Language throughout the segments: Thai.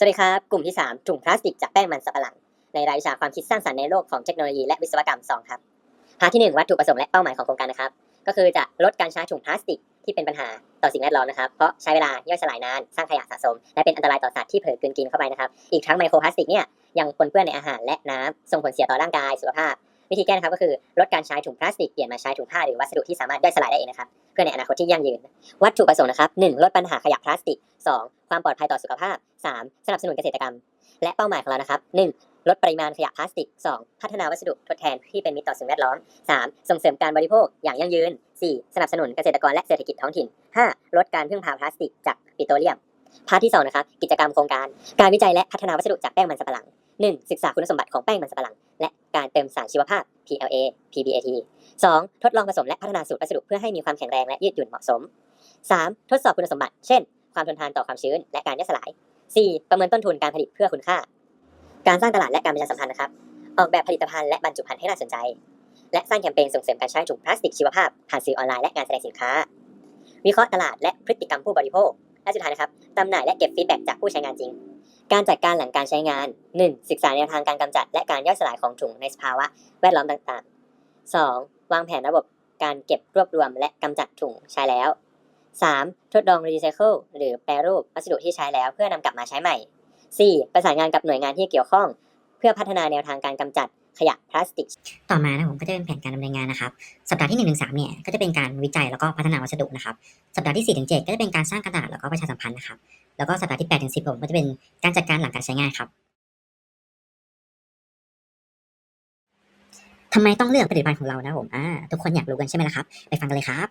สวัสดีครับ กลุ่มที่ 3 ถุงพลาสติกจากแป้งมันสับปะหลัง ในรายวิชาความคิดสร้างสรรค์ในโลกของเทคโนโลยีและวิศวกรรม 2 ครับพาร์ทที่ 1 วัตถุประสงค์และเป้าหมายของโครงการนะครับ ก็คือจะลดการใช้ถุงพลาสติกที่เป็นปัญหาต่อสิ่งแวดล้อมนะครับ เพราะใช้เวลาย่อยสลายนาน สร้างขยะสะสม และเป็นอันตรายต่อสัตว์ที่เผลอกลืนกินเข้าไปนะครับ อีกทั้งไมโครพลาสติกเนี่ยยังปนเปื้อนในอาหารและน้ำส่งผลเสียต่อร่างกายสุขภาพ วิธีแก้นะครับก็คือลดการใช้ถุงพลาสติกเปลี่ยนมาใช้ถุงผ้าหรือวัสดุที่สามารถย่อยสลายได้เองนะครับเพื่อในอนาคตที่ยั่งยืน วัตถุประสงค์นะครับ 1. ลดปัญหาขยะพลาสติก 2. ความปลอดภัยต่อสุขภาพ 3. สนับสนุนเกษตรกรรม และเป้าหมายของเรานะครับ 1. ลดปริมาณขยะพลาสติก 2. พัฒนาวัสดุทดแทนที่เป็นมิตรต่อสิ่งแวดล้อม 3. ส่งเสริมการบริโภคอย่างยั่งยืน 4. สนับสนุนเกษตรกรและเศรษฐกิจท้องถิ่น 5. ลดการพึ่งพาพลาสติกจากปิโตรเลียมพาร์ทที่2นะครับกิจกรรมโครงการ การวิจัยและพัฒนาวัสดุจากแป้งมันสำปะหลัง 1. ศึกษาคุณสมบัติของแป้งมันสำปะหลัง การเติมสารชีวภาพ PLA PBAT 2. ทดลองผสมและพัฒนาสูตรวัสดุเพื่อให้มีความแข็งแรงและยืดหยุ่นเหมาะสม 3. ทดสอบคุณสมบัติ เช่น ความทนทานต่อความชื้น และการย่อยสลาย 4. ประเมินต้นทุนการผลิตเพื่อคุณค่า การสร้างตลาดและการประชาสัมพันธ์นะครับ ออกแบบผลิตภัณฑ์และบรรจุภัณฑ์ให้น่าสนใจ และสร้างแคมเปญส่งเสริมการใช้ถุงพลาสติกชีวภาพผ่านสื่อออนไลน์และงานแสดงสินค้า วิเคราะห์ตลาดและพฤติกรรมผู้บริโภค และสุดท้ายนะครับจำหน่ายและเก็บฟีดแบ็กจากผู้ใช้งานจริง การจัดการหลังการใช้งาน 1. ศึกษาแนวทางการกำจัด และการย่อยสลายของถุงในสภาวะแวดล้อมต่างๆ 2. วางแผนระบบการเก็บรวบรวมและกำจัดถุงใช้แล้ว 3. ทดลองรีไซเคิลหรือแปรรูปวัสดุที่ใช้แล้วเพื่อนำกลับมาใช้ใหม่ 4. ประสานงานกับหน่วยงานที่เกี่ยวข้อง เพื่อพัฒนาแนวทางการกำจัด ขยะพลาสติก ต่อมานะผมก็จะเป็นแผนการดำเนินงานนะครับ สัปดาห์ที่1นถึงสเนี่ยก็จะเป็นการวิจัยแล้วก็พัฒนาวัสดุนะครับ สัปดาห์ที่4ถึง7ก็จะเป็นการสร้างกระดาษแล้วก็ประชาสัมพันธ์นะครับ แล้วก็สัปดาห์ที่8ถึง10ผมก็จะเป็นการจัดการหลังการใช้งานครับทำไมต้องเลือกผลิตภัณฑ์ของเรานะผมอ่าทุกคนอยากรู้กันใช่ไหมล่ะครับ ไปฟังกันเลยครับ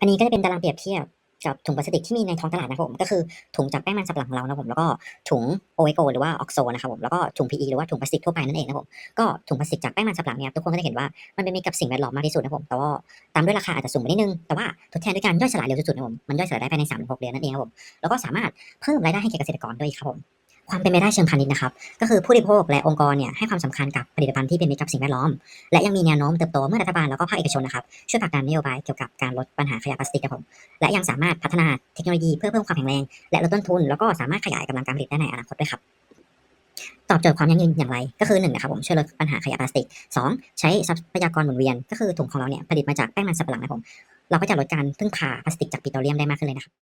อันนี้ก็จะเป็นตารางเปรียบเทียบ กับถุงพลาสติกที่มีในท้องตลาดนะครับผมก็คือถุงจากแป้งมันสำปะหลังของเรานะผมแล้วก็ถุงโอเอโกหรือว่าออกโซนะครับผมแล้วก็ถุง PE หรือว่าถุงพลาสติกทั่วไปนั่นเองนะผมก็ถุงพลาสติกจากแป้งมันสำปะหลังเนี่ยทุกคนก็จะเห็นว่ามันเป็นมิตรกับสิ่งแวดล้อมมากที่สุดนะผมแต่ว่าตามด้วยราคาอาจจะสูงไปนิดนึงแต่ว่าทดแทนด้วยการย่อยสลายเร็วสุดๆนะผมมันย่อยสลายได้ภายใน3-6เดือนนั่นเองครับผมแล้วก็สามารถเพิ่มรายได้ให้แก่เกษตรกรด้วยครับผม ความเป็นไปได้เชิงพาณิชย์นะครับ ก็คือผู้บริโภคและองค์กรเนี่ยให้ความสำคัญกับผลิตภัณฑ์ที่เป็นมิตรกับสิ่งแวดล้อม และยังมีแนวโน้มเติบโตเมื่อรัฐบาลแล้วก็ภาคเอกชนนะครับช่วยผลักดันนโยบายเกี่ยวกับการลดปัญหาขยะพลาสติกครับผมและยังสามารถพัฒนาเทคโนโลยีเพื่อเพิ่มความแข็งแรงและลดต้นทุน แล้วก็สามารถขยายกำลังการผลิตได้ในอนาคตด้วยครับตอบโจทย์ความยั่งยืนอย่างไร ก็คือ1นงนะครับผมช่วยลดปัญหาขยะพลาสติก 2 ใช้ทรัพยากรหมุนเวียน ก็คือถุงของเราเนี่ยผลิตมาจากแป้งมันสำปะหลังนะผมเราก็จะลดการพึ่งพาพลาสติกจากปิโตรเลียมได้มากขึ้นเลยนะครับ